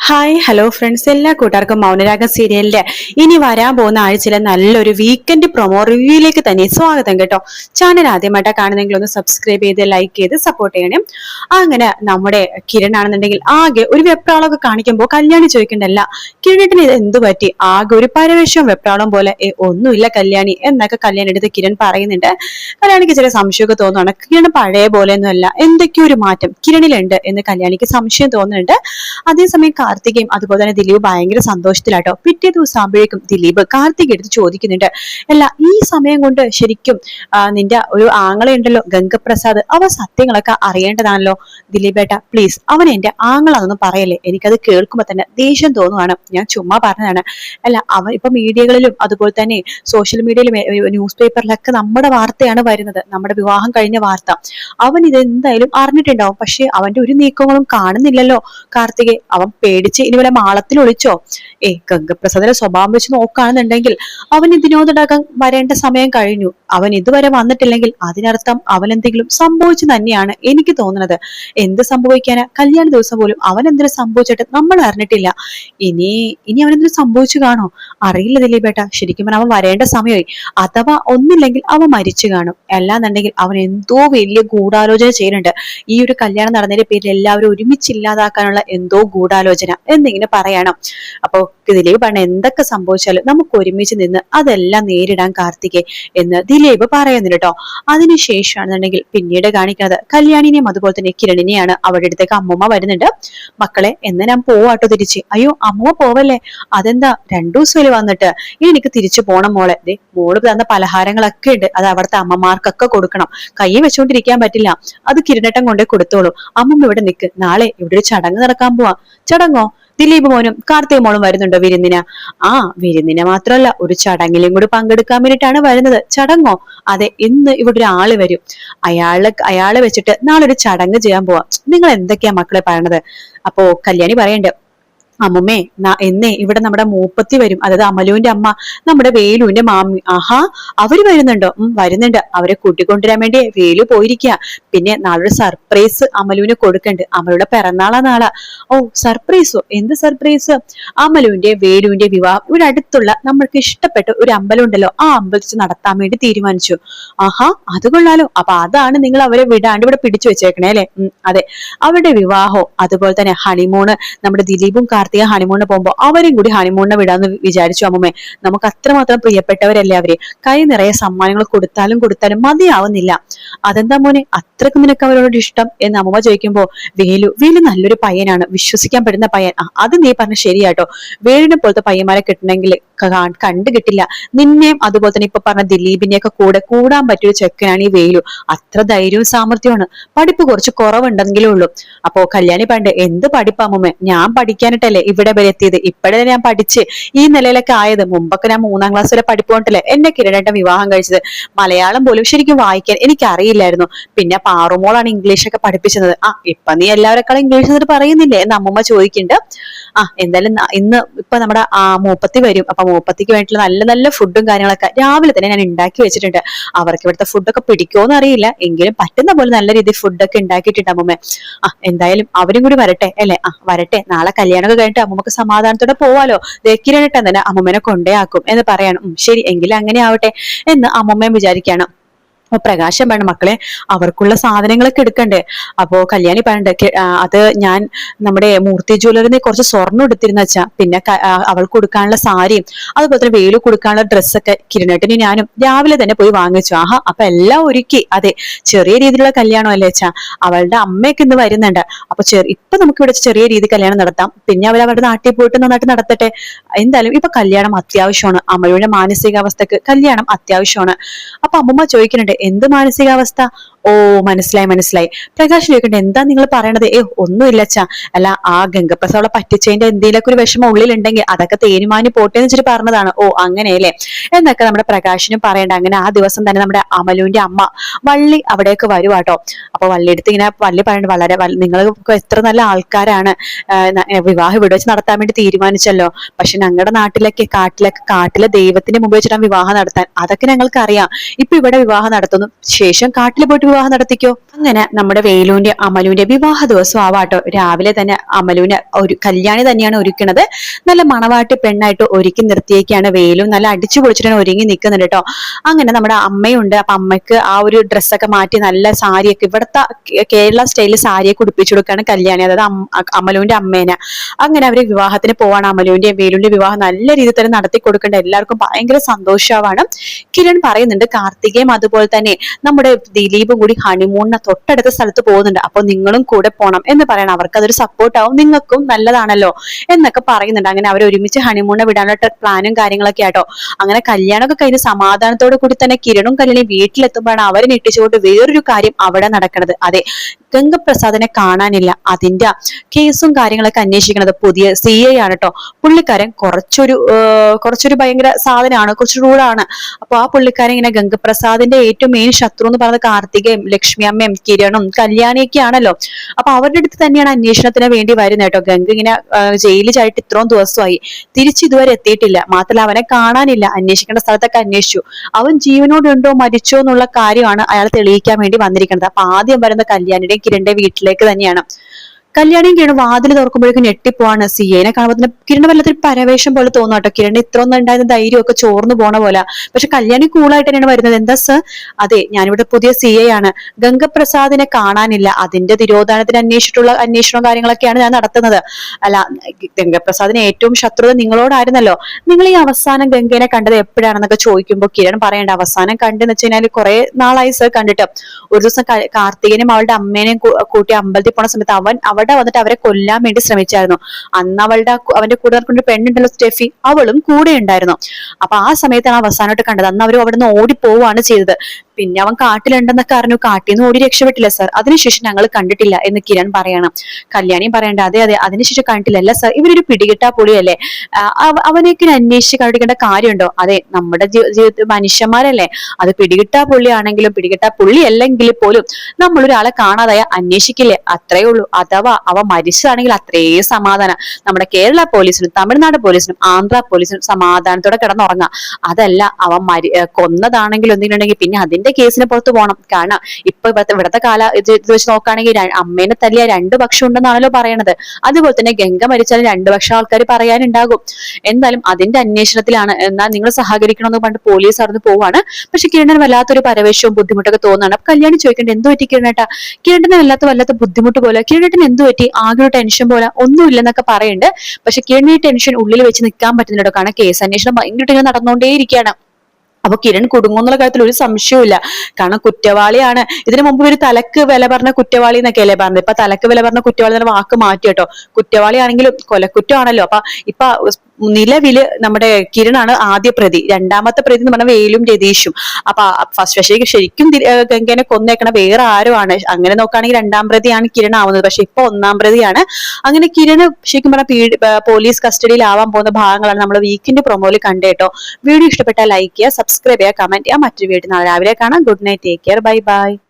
Hi hello friends എല്ലാ കൂട്ടുകാർക്കും മൗനരാഗ സീരിയലിന്റെ ഇനി വരാൻ പോകുന്ന ആഴ്ചയിലെ നല്ലൊരു വീക്കെൻഡ് പ്രൊമോ റിവ്യൂയിലേക്ക് തന്നെ സ്വാഗതം കേട്ടോ. ചാനൽ ആദ്യമായിട്ടാണ് കാണുന്നെങ്കിൽ ഒന്ന് സബ്സ്ക്രൈബ് ചെയ്ത് ലൈക്ക് ചെയ്ത് സപ്പോർട്ട് ചെയ്യണം. അങ്ങനെ നമ്മുടെ കിരൺ ആണെന്നുണ്ടെങ്കിൽ ആകെ ഒരു വെപ്രാളൊക്കെ കാണിക്കുമ്പോൾ കല്യാണി ചോദിക്കണ്ടല്ല കിരണിന് ഇത് എന്തു പറ്റി? ആകെ ഒരു പരവേഷവും വെപ്രാളം പോലെ "ഏ, ഒന്നുമില്ല കല്യാണി എന്നൊക്കെ കല്യാണി എടുത്ത് കിരൺ പറയുന്നുണ്ട്. കല്യാണിക്ക് ചില സംശയമൊക്കെ തോന്നുകയാണ് കിരൺ പഴയ പോലെയൊന്നുമല്ല എന്തൊക്കെയോ ഒരു മാറ്റം കിരണിലുണ്ട് എന്ന് കല്യാണിക്ക് സംശയം തോന്നുന്നുണ്ട്. അതേസമയം കാർത്തികയും അതുപോലെ തന്നെ ദിലീപ് ഭയങ്കര സന്തോഷത്തിലാട്ടോ. പിറ്റേ ദിവസം ആകുമ്പോഴേക്കും ദിലീപ് കാർത്തിക് എടുത്ത് ചോദിക്കുന്നുണ്ട്. അല്ല ഈ സമയം കൊണ്ട് ശരിക്കും നിന്റെ ഒരു ആങ്ങളയുണ്ടല്ലോ ഗംഗപ്രസാദ്. അവ സത്യങ്ങളൊക്കെ അറിയേണ്ടതാണല്ലോ. ദിലീപേട്ട പ്ലീസ് അവൻ എന്റെ ആങ്ങളാണെന്ന് പറയല്ലേ. എനിക്കത് കേൾക്കുമ്പോ തന്നെ ദേഷ്യം തോന്നുവാണ്. ഞാൻ ചുമ്മാ പറഞ്ഞതാണ്. അല്ല അവൻ ഇപ്പൊ മീഡിയകളിലും അതുപോലെ തന്നെ സോഷ്യൽ മീഡിയയിലും ന്യൂസ് പേപ്പറിലൊക്കെ നമ്മുടെ വാർത്തയാണ് വരുന്നത്. നമ്മുടെ വിവാഹം കഴിഞ്ഞ വാർത്ത. അവൻ ഇത് എന്തായാലും അറിഞ്ഞിട്ടുണ്ടാവും. പക്ഷെ അവന്റെ ഒരു നീക്കങ്ങളും കാണുന്നില്ലല്ലോ കാർത്തികെ. അവൻ പേടിച്ച് ഇനി വല്ല മാളത്തിൽ ഒളിച്ചോ? ഏ ഗംഗപ്രസാദിന്റെ സ്വഭാവം വെച്ച് നോക്കുകയാണെന്നുണ്ടെങ്കിൽ അവൻ ഇതിനോടകം വരേണ്ട സമയം കഴിഞ്ഞു. അവൻ ഇതുവരെ വന്നിട്ടില്ലെങ്കിൽ അതിനർത്ഥം അവൻ എന്തെങ്കിലും സംഭവിച്ചു തന്നെയാണ് എനിക്ക് തോന്നുന്നത്. എന്ത് സംഭവിക്കാനാ? കല്യാണ ദിവസം പോലും അവൻ എന്തിനു സംഭവിച്ചിട്ട് നമ്മൾ അറിഞ്ഞിട്ടില്ല. ഇനി ഇനി അവൻ എന്തിനു സംഭവിച്ചു കാണോ? അറിയില്ല ദിലീപേട്ട ശരിക്കും അവൻ വരേണ്ട സമയമായി. അഥവാ ഒന്നില്ലെങ്കിൽ അവൻ മരിച്ചു കാണും. അല്ലാന്നുണ്ടെങ്കിൽ അവൻ എന്തോ വലിയ ഗൂഢാലോചന ചെയ്യുന്നുണ്ട്. ഈ ഒരു കല്യാണം നടന്നതിന്റെ പേരിൽ എല്ലാവരും ഒരുമിച്ച് ഇല്ലാതാക്കാനുള്ള എന്തോ ഗൂഢാലോചന. എന്നിങ്ങനെ പറയണം. അപ്പോ ദിലീപ് ആണ് എന്തൊക്കെ സംഭവിച്ചാലും നമുക്ക് ഒരുമിച്ച് നിന്ന് അതെല്ലാം നേരിടാൻ കാർത്തികെ എന്ന് ദിലീപ് പറയുന്നുണ്ട് കേട്ടോ. അതിനുശേഷമാണെന്നുണ്ടെങ്കിൽ പിന്നീട് കാണിക്കുന്നത് കല്യാണിനെയും അതുപോലെ തന്നെ കിരണിനെയാണ് അവിടെ അടുത്തേക്ക് അമ്മൂമ്മ വരുന്നുണ്ട്. മക്കളെ എന്ന് ഞാൻ പോവാട്ടോ തിരിച്ച്. അയ്യോ അമ്മൂമ്മ പോവല്ലേ? അതെന്താ രണ്ടു ദിവസമല്ലേ വന്നിട്ട് എനിക്ക് തിരിച്ചു പോണം മോളെ. ദേ മോൾ തന്ന പലഹാരങ്ങളൊക്കെ ഉണ്ട്. അത് അവിടുത്തെ അമ്മമാർക്കൊക്കെ കൊടുക്കണം. കൈ വെച്ചോണ്ടിരിക്കാൻ പറ്റില്ല. അത് കിരണട്ടം കൊണ്ടേ കൊടുത്തോളൂ. അമ്മമ്മ ഇവിടെ നിൽക്ക് നാളെ ഇവിടെ ഒരു ചടങ്ങ് നടക്കാൻ പോവാ. ചടങ്ങോ? ദിലീപ് മോനും കാർത്തിക മോളും വരുന്നുണ്ടോ വിരുന്നിന്? ആ വിരുന്നിന് മാത്രമല്ല ഒരു ചടങ്ങിലും കൂടി പങ്കെടുക്കാൻ വേണ്ടിയിട്ടാണ് വരുന്നത്. ചടങ്ങോ? അതെ ഇന്ന് ഇവിടെ ഒരു ആൾ വരും. അയാൾ അയാളെ വെച്ചിട്ട് നാളെ ഒരു ചടങ്ങ് ചെയ്യാൻ പോവാം. നിങ്ങൾ എന്തൊക്കെയാ മക്കളെ പറയണത്? അപ്പോ കല്യാണി പറയണ്ട് അമ്മുമ്മേ നാ എന്നേ ഇവിടെ നമ്മുടെ മൂപ്പത്തി വരും. അതായത് അമലുവിന്റെ അമ്മ നമ്മുടെ വേലുവിന്റെ മാമി. ആഹാ അവർ വരുന്നുണ്ടോ? വരുന്നുണ്ട്. അവരെ കൂട്ടിക്കൊണ്ടുവരാൻ വേണ്ടി വേലു പോയിരിക്കുക പിന്നെ നാളെ സർപ്രൈസ് അമലുവിന് കൊടുക്കണ്ട്. അമലുടെ പിറന്നാളാ നാളെ. ഓ സർപ്രൈസോ എന്ത് സർപ്രൈസ് അമലുവിന്റെ വേലുവിന്റെ വിവാഹം. ഇവിടെ അടുത്തുള്ള നമ്മൾക്ക് ഇഷ്ടപ്പെട്ട ഒരു അമ്പലം ഉണ്ടല്ലോ ആ അമ്പലത്തിൽ നടത്താൻ വേണ്ടി തീരുമാനിച്ചു. ആഹാ അത് കൊള്ളാലോ. അപ്പൊ അതാണ് നിങ്ങൾ അവരെ വിടാണ്ട് ഇവിടെ പിടിച്ചു വെച്ചേക്കണേ അല്ലെ? അതെ. അവരുടെ വിവാഹവും അതുപോലെ തന്നെ ഹണിമൂണ് നമ്മുടെ ദിലീപും കാർത്തിക ഹണിമൂണിന് പോകുമ്പോൾ അവരും കൂടി ഹണിമൂണിനെ വിടാന്ന് വിചാരിച്ചു അമ്മമ്മേ. നമുക്ക് അത്രമാത്രം പ്രിയപ്പെട്ടവരല്ലേ അവർ? കൈ നിറയെ സമ്മാനങ്ങൾ കൊടുത്താലും കൊടുത്താലും മതിയാവുന്നില്ല. അതെന്താ മോനെ? അത്രയ്ക്ക് നിനക്ക് അവരോട് ഇഷ്ടം? എന്ന് അമ്മമ്മ ചോദിക്കുമ്പോൾ വേലു വേലു നല്ലൊരു പയ്യനാണ്. വിശ്വസിക്കാൻ പറ്റുന്ന പയ്യൻ. അത് നീ പറഞ്ഞ ശരിയാട്ടോ. വേലിനെ പോലത്തെ പയ്യന്മാരെ കിട്ടണമെങ്കിൽ കണ്ടു കിട്ടില്ല നിന്നെയും അതുപോലെ തന്നെ ഇപ്പൊ പറഞ്ഞ ദിലീപിനെ ഒക്കെ കൂടെ കൂടാൻ പറ്റിയൊരു ചെക്കനാണ് ഈ വേലു. അത്ര ധൈര്യവും സാമർഥ്യമാണ് പഠിപ്പ് കുറച്ച് കുറവുണ്ടെങ്കിലേ ഉള്ളൂ. അപ്പോ കല്യാണി പണ്ട് എന്ത് പഠിപ്പാമ്മ ഞാൻ പഠിക്കാനിട്ടല്ലേ ഇവിടെ വരെ എത്തിയത്? ഇപ്പോഴേ ഞാൻ പഠിച്ച്. ഈ നിലയിലൊക്കെ ആയത് മുമ്പൊക്കെ ഞാൻ മൂന്നാം ക്ലാസ് വരെ പഠിപ്പ് കൊണ്ടല്ലേ? എന്നെ കിരണേട്ടൻ വിവാഹം കഴിച്ചത്. മലയാളം പോലും ശരിക്കും വായിക്കാൻ എനിക്കറിയില്ലായിരുന്നു. പിന്നെ പാറുമോളാണ് ഇംഗ്ലീഷ് ഒക്കെ പഠിപ്പിച്ചത്. ആ ഇപ്പൊ നീ എല്ലാവരെക്കാളും ഇംഗ്ലീഷ് എന്നിട്ട് പറയുന്നില്ലേ? എന്ന് അമ്മമ്മ ചോദിക്കുന്നുണ്ട്. ആ എന്തായാലും ഇന്ന് ഇപ്പൊ നമ്മുടെ മൂപ്പത്തി വരും. അപ്പൊ മൂപ്പത്തിക്ക് വേണ്ടിയിട്ടുള്ള നല്ല നല്ല ഫുഡും കാര്യങ്ങളൊക്കെ രാവിലെ തന്നെ ഞാൻ ഉണ്ടാക്കി വെച്ചിട്ടുണ്ട്. അവർക്ക് ഇവിടുത്തെ ഫുഡൊക്കെ പിടിക്കുമോന്ന് അറിയില്ല. എങ്കിലും പറ്റുന്ന പോലെ നല്ല രീതിയിൽ ഫുഡൊക്കെ ഉണ്ടാക്കിയിട്ടുണ്ട് അമ്മമ്മ. ആ എന്തായാലും അവരും കൂടി വരട്ടെ അല്ലെ? ആ വരട്ടെ. നാളെ കല്യാണമൊക്കെ കഴിഞ്ഞിട്ട് അമ്മമ്മക്ക് സമാധാനത്തോടെ പോവാലോ. ദക്കിരണിട്ടൻ തന്നെ അമ്മമ്മനെ കൊണ്ടേ ആക്കും എന്ന് പറയണം. ശരി എങ്കിലും അങ്ങനെ ആവട്ടെ എന്ന് അമ്മമ്മയും വിചാരിക്കണം പ്രകാശം വേണം മക്കളെ. അവർക്കുള്ള സാധനങ്ങളൊക്കെ എടുക്കണ്ടേ. അപ്പോ കല്യാണി പറയണ്ടേ അത് ഞാൻ നമ്മുടെ മൂർത്തി ജ്വല്ലറിന് കുറച്ച് സ്വർണം എടുത്തിരുന്ന വെച്ചാ പിന്നെ അവൾക്ക് കൊടുക്കാനുള്ള സാരിയും അതുപോലെ തന്നെ വേലു കൊടുക്കാനുള്ള ഡ്രസ്സൊക്കെ കിരണേട്ടന് ഞാനും രാവിലെ തന്നെ പോയി വാങ്ങിച്ചു. ആഹാ അപ്പൊ എല്ലാം ഒരുക്കി. അതെ ചെറിയ രീതിയിലുള്ള കല്യാണം അല്ലേ വെച്ചാ അവളുടെ അമ്മയൊക്കെ ഇന്ന് വരുന്നുണ്ട്. അപ്പൊ ഇപ്പൊ നമുക്ക് ഇവിടെ ചെറിയ രീതി കല്യാണം നടത്താം. പിന്നെ അവർ അവരുടെ നാട്ടിൽ പോയിട്ട് നന്നായിട്ട് നടത്തട്ടെ. എന്തായാലും ഇപ്പൊ കല്യാണം അത്യാവശ്യമാണ്. അമ്മയുടെ മാനസികാവസ്ഥക്ക് കല്യാണം അത്യാവശ്യമാണ്. അപ്പൊ അമ്മമ്മ ചോദിക്കുന്നുണ്ട് എന്ത് മാനസികാവസ്ഥ? ഓ മനസ്സിലായി മനസ്സിലായി. പ്രകാശ് ചോദിക്കട്ടെ എന്താ നിങ്ങൾ പറയണത്? ഏ ഒന്നുമില്ല അച്ഛാ. അല്ല ആ ഗംഗപ്രസ അവളെ പറ്റിച്ചതിന്റെ എന്തെങ്കിലും ഒരു വിഷമം ഉള്ളിലുണ്ടെങ്കിൽ അതൊക്കെ തേരുമാനി പോട്ടെ എന്ന് വെച്ചിട്ട് പറഞ്ഞതാണ്. ഓ അങ്ങനെയല്ലേ എന്നൊക്കെ നമ്മുടെ പ്രകാശിനും പറയണ്ട. അങ്ങനെ ആ ദിവസം തന്നെ നമ്മുടെ അമലുവിന്റെ അമ്മ വള്ളി അവിടേക്ക് വരുവാട്ടോ അപ്പൊ വള്ളി എടുത്ത് ഇങ്ങനെ വള്ളി പറയണ്ട വളരെ നിങ്ങൾ എത്ര നല്ല ആൾക്കാരാണ്. വിവാഹം ഇവിടെ വെച്ച് നടത്താൻ വേണ്ടി തീരുമാനിച്ചല്ലോ. പക്ഷെ ഞങ്ങളുടെ നാട്ടിലൊക്കെ കാട്ടിലൊക്കെ കാട്ടിലെ ദൈവത്തിന്റെ മുമ്പ് വെച്ചിട്ടാണ് വിവാഹം നടത്താൻ. അതൊക്കെ ഞങ്ങൾക്ക് അറിയാം ഇപ്പൊ ഇവിടെ വിവാഹം നടത്തുന്നു. ശേഷം കാട്ടിൽ പോയിട്ട് വിവാഹം നടത്തിക്കോ? അങ്ങനെ നമ്മുടെ വേലുവിന്റെ അമലുവിന്റെ വിവാഹ ദിവസം ആവാട്ടോ. രാവിലെ തന്നെ അമലുവിനെ ഒരു കല്യാണി തന്നെയാണ് ഒരുക്കുന്നത് നല്ല മണവാട്ടി പെണ്ണായിട്ട് ഒരുക്കി നിർത്തിയേക്കാണ് വേലു. നല്ല അടിച്ചു പൊളിച്ചിട്ടാണ് ഒരുങ്ങി നിൽക്കുന്നുണ്ട് കേട്ടോ. അങ്ങനെ നമ്മുടെ അമ്മയുണ്ട്. അപ്പൊ അമ്മയ്ക്ക് ആ ഒരു ഡ്രസ്സൊക്കെ മാറ്റി നല്ല സാരിയൊക്കെ ഇവിടുത്തെ കേരള സ്റ്റൈലിൽ സാരിയൊക്കെ ഉടുപ്പിച്ചു കൊടുക്കുകയാണ് കല്യാണി അതായത് അമലുവിന്റെ അമ്മേനെ. അങ്ങനെ അവർ വിവാഹത്തിന് പോവാണ്. അമലുവിന്റെ വേലുവിന്റെ വിവാഹം നല്ല രീതിയിൽ തന്നെ നടത്തി കൊടുക്കേണ്ട എല്ലാവർക്കും ഭയങ്കര സന്തോഷമാണ്. കിരൺ പറയുന്നുണ്ട് കാർത്തികയും അതുപോലെ തന്നെ നമ്മുടെ ദിലീപും കൂടി ഹണിമൂണിന് തൊട്ടടുത്ത സ്ഥലത്ത് പോകുന്നുണ്ട്. അപ്പൊ നിങ്ങളും കൂടെ പോണം എന്ന് പറയണം. അവർക്ക് അതൊരു സപ്പോർട്ട് ആവും. നിങ്ങൾക്കും നല്ലതാണല്ലോ എന്നൊക്കെ പറയുന്നുണ്ട്. അങ്ങനെ അവർ ഒരുമിച്ച് ഹണിമൂണിനെ വിടാനുള്ള പ്ലാനും കാര്യങ്ങളൊക്കെ ആട്ടോ. അങ്ങനെ കല്യാണമൊക്കെ കഴിഞ്ഞ് സമാധാനത്തോടു കൂടി തന്നെ കിരണും കല്യാണി വീട്ടിലെത്തുമ്പോഴാണ് അവരെ ഞെട്ടിച്ചുകൊണ്ട് വേറൊരു കാര്യം അവിടെ നടക്കണത്. അതെ ഗംഗപ്രസാദിനെ കാണാനില്ല. അതിന്റെ കേസും കാര്യങ്ങളൊക്കെ അന്വേഷിക്കുന്നത് പുതിയ സി ഐ ആണ് കേട്ടോ പുള്ളിക്കാരൻ കുറച്ചൊരു കുറച്ചൊരു ഭയങ്കര സാധനമാണ് കുറച്ച് റൂളാണ് അപ്പൊ ആ പുള്ളിക്കാരൻ ഇങ്ങനെ ഗംഗപ്രസാദിന്റെ ഏറ്റവും മെയിൻ ശത്രു എന്ന് പറയുന്നത് കാർത്തികയും ലക്ഷ്മി അമ്മയും കിരണും കല്യാണിയൊക്കെ ആണല്ലോ അപ്പൊ അവരുടെ അടുത്ത് തന്നെയാണ് അന്വേഷണത്തിന് വേണ്ടി വരുന്നത് കേട്ടോ. ഗംഗ ഇങ്ങനെ ജയിലിൽ ചായിട്ട് ഇത്രയും ദിവസമായി. തിരിച്ചു ഇതുവരെ എത്തിയിട്ടില്ല. മാത്രമല്ല അവനെ കാണാനില്ല. അന്വേഷിക്കേണ്ട സ്ഥലത്തൊക്കെ അന്വേഷിച്ചു. അവൻ ജീവനോടുണ്ടോ മരിച്ചോ എന്നുള്ള കാര്യമാണ് അയാൾ തെളിയിക്കാൻ വേണ്ടി വന്നിരിക്കുന്നത്. അപ്പൊ ആദ്യം വരുന്ന കല്യാണിയുടെ കിരണിന്റെ വീട്ടിലേക്ക് തന്നെയാണ്. കല്യാണിയും കിരണ വാതിൽ തുറക്കുമ്പോഴേക്കും ഞെട്ടിപ്പോവാണ് സിയേനെ കാണുമ്പോൾ കിരണ വല്ലാത്തൊരു പരവേഷം പോലെ തോന്നും കേട്ടോ. കിരണ് ഇത്ര ഒന്നും ഉണ്ടായിരുന്ന ധൈര്യമൊക്കെ ചോർന്നു പോണ പോലെ. പക്ഷെ കല്യാണി കൂളായിട്ട് തന്നെയാണ് വരുന്നത്. എന്താ സർ അതെ ഞാനിവിടെ പുതിയ സി എ ആണ്. ഗംഗപ്രസാദിനെ കാണാനില്ല. അതിന്റെ തിരോധാനത്തിന് അന്വേഷിച്ചിട്ടുള്ള അന്വേഷണവും കാര്യങ്ങളൊക്കെയാണ് ഞാൻ നടത്തുന്നത്. അല്ല ഗംഗപ്രസാദിന് ഏറ്റവും ശത്രുത നിങ്ങളോടായിരുന്നല്ലോ. നിങ്ങൾ ഈ അവസാനം ഗംഗേനെ കണ്ടത് എപ്പോഴാണെന്നൊക്കെ ചോദിക്കുമ്പോൾ കിരൺ പറയേണ്ട. അവസാനം കണ്ടെന്ന് വെച്ച് കഴിഞ്ഞാൽ കുറെ നാളായി സർ കണ്ടിട്ട്. ഒരു ദിവസം കാർത്തികനും അവളുടെ അമ്മേനെയും കൂട്ടി അമ്പലത്തിൽ പോണ സമയത്ത് അവൻ അവിടെ വന്നിട്ട് അവരെ കൊല്ലാൻ വേണ്ടി ശ്രമിച്ചായിരുന്നു. അന്ന് അവളുടെ അവന്റെ കൂടെ നടക്കുന്ന പെണ്ണുണ്ടല്ലോ സ്റ്റെഫി അവളും കൂടെ ഉണ്ടായിരുന്നു. അപ്പൊ ആ സമയത്താണ് അവസാനമായിട്ട് കണ്ടത്. അന്ന് അവർ അവിടെ നിന്ന് ഓടിപ്പോവാണ് ചെയ്തത്. പിന്നെ അവൻ കാട്ടിലുണ്ടെന്നൊക്കെ അറിഞ്ഞു കാട്ടിൽ നിന്ന് ഓടി രക്ഷപ്പെട്ടില്ല സർ അതിനുശേഷം ഞങ്ങൾ കണ്ടിട്ടില്ല എന്ന് കിരൺ പറയണം. കല്യാണിയും പറയണ്ട അതെ അതെ അതിനുശേഷം കണ്ടിട്ടില്ല അല്ല സർ ഇവരൊരു പിടികിട്ടാ പൊളിയല്ലേ അവനെയൊക്കെ അന്വേഷിച്ച് കണ്ടിക്കേണ്ട കാര്യമുണ്ടോ? അതെ നമ്മുടെ ജീവിതത്തിൽ മനുഷ്യന്മാരല്ലേ? അത് പിടികിട്ടാ പുള്ളിയാണെങ്കിലും പിടികിട്ടാ പുള്ളി അല്ലെങ്കിൽ പോലും നമ്മൾ ഒരാളെ കാണാതായ അന്വേഷിക്കില്ലേ? അത്രേ ഉള്ളൂ. അഥവാ അവ മരിച്ചതാണെങ്കിൽ അത്രേ സമാധാനം. നമ്മുടെ കേരള പോലീസിനും തമിഴ്നാട് പോലീസിനും ആന്ധ്ര പോലീസിനും സമാധാനത്തോടെ കിടന്നുറങ്ങാം. അതല്ല അവ മരി കൊന്നതാണെങ്കിൽ ഒന്നിനുണ്ടെങ്കിൽ പിന്നെ അതിന്റെ ഇവിടുത്തെ കേസിന് പുറത്ത് പോകണം കാരണം ഇപ്പൊ ഇവിടുത്തെ കാല ഇത് വെച്ച് നോക്കുകയാണെങ്കിൽ അമ്മേനെ തല്ലിയ രണ്ട് പക്ഷം ഉണ്ടെന്നാണല്ലോ പറയണത്. അതുപോലെ തന്നെ ഗംഗ മരിച്ചാലും രണ്ടു പക്ഷം ആൾക്കാർ പറയാനുണ്ടാകും. എന്തായാലും അതിന്റെ അന്വേഷണത്തിലാണ്. എന്നാൽ നിങ്ങൾ സഹകരിക്കണമെന്ന് പണ്ട് പോലീസ് അറിഞ്ഞു പോവാണ്. പക്ഷെ കിരണൻ വല്ലാത്തൊരു പരവേശവും ബുദ്ധിമുട്ടൊക്കെ തോന്നുകയാണ്. അപ്പൊ കല്യാണി ചോദിക്കേണ്ടത് എന്ത് പറ്റി കിരണേട്ടാ? കിരണന് വല്ലാത്ത വല്ലാത്ത ബുദ്ധിമുട്ട് പോലെ കിരണേട്ടന് എന്ത് പറ്റി? ആകെ ഒരു ടെൻഷൻ പോലെ ഒന്നുമില്ലെന്നൊക്കെ പറയുന്നുണ്ട് പക്ഷെ കിരണി ടെൻഷൻ ഉള്ളിൽ വെച്ച് നിൽക്കാൻ പറ്റുന്നുണ്ടോ കാരണം കേസ് അന്വേഷണം ഭയങ്കരമായിട്ട് നടന്നുകൊണ്ടേയിരിക്കുകയാണ്. അപ്പൊ കിരൺ കുടുങ്ങുന്നുള്ള കാര്യത്തിൽ ഒരു സംശയവുമില്ല. കാരണം കുറ്റവാളിയാണ്. ഇതിനു മുമ്പ് ഒരു തലക്ക് വില പറഞ്ഞ കുറ്റവാളി എന്നൊക്കെ അല്ലേ പറഞ്ഞത്? ഇപ്പൊ തലക്ക് വില പറഞ്ഞ കുറ്റവാളി എന്ന വാക്ക് മാറ്റി കേട്ടോ. കുറ്റവാളിയാണെങ്കിലും കൊലക്കുറ്റമാണല്ലോ അപ്പൊ ഇപ്പൊ നിലവിൽ നമ്മുടെ കിരണാണ് ആദ്യ പ്രതി. രണ്ടാമത്തെ പ്രതി എന്ന് പറഞ്ഞാൽ വേലും രതീഷും. അപ്പൊ ഫസ്റ്റ് പക്ഷേ ശരിക്കും ഗംഗനെ കൊന്നേക്കണ വേറെ ആരും ആണ് അങ്ങനെ നോക്കുകയാണെങ്കിൽ രണ്ടാം പ്രതിയാണ് കിരൺ ആവുന്നത്. പക്ഷെ ഇപ്പൊ ഒന്നാം പ്രതിയാണ്. അങ്ങനെ കിരണ് ശരിക്കും പറഞ്ഞ പോലീസ് കസ്റ്റഡിയിൽ ആവാൻ പോകുന്ന ഭാഗങ്ങളാണ് നമ്മൾ വീക്കിന്റെ പ്രൊമോയിൽ കണ്ടേട്ടോ വീഡിയോ ഇഷ്ടപ്പെട്ടാൽ ലൈക്ക് ചെയ്യുക സബ്സ്ക്രൈബ് ചെയ്യുക കമന്റ് ചെയ്യുക. മറ്റൊരു വീഡിയോ നാളെ രാവിലെ കാണാം. Good night take care bye bye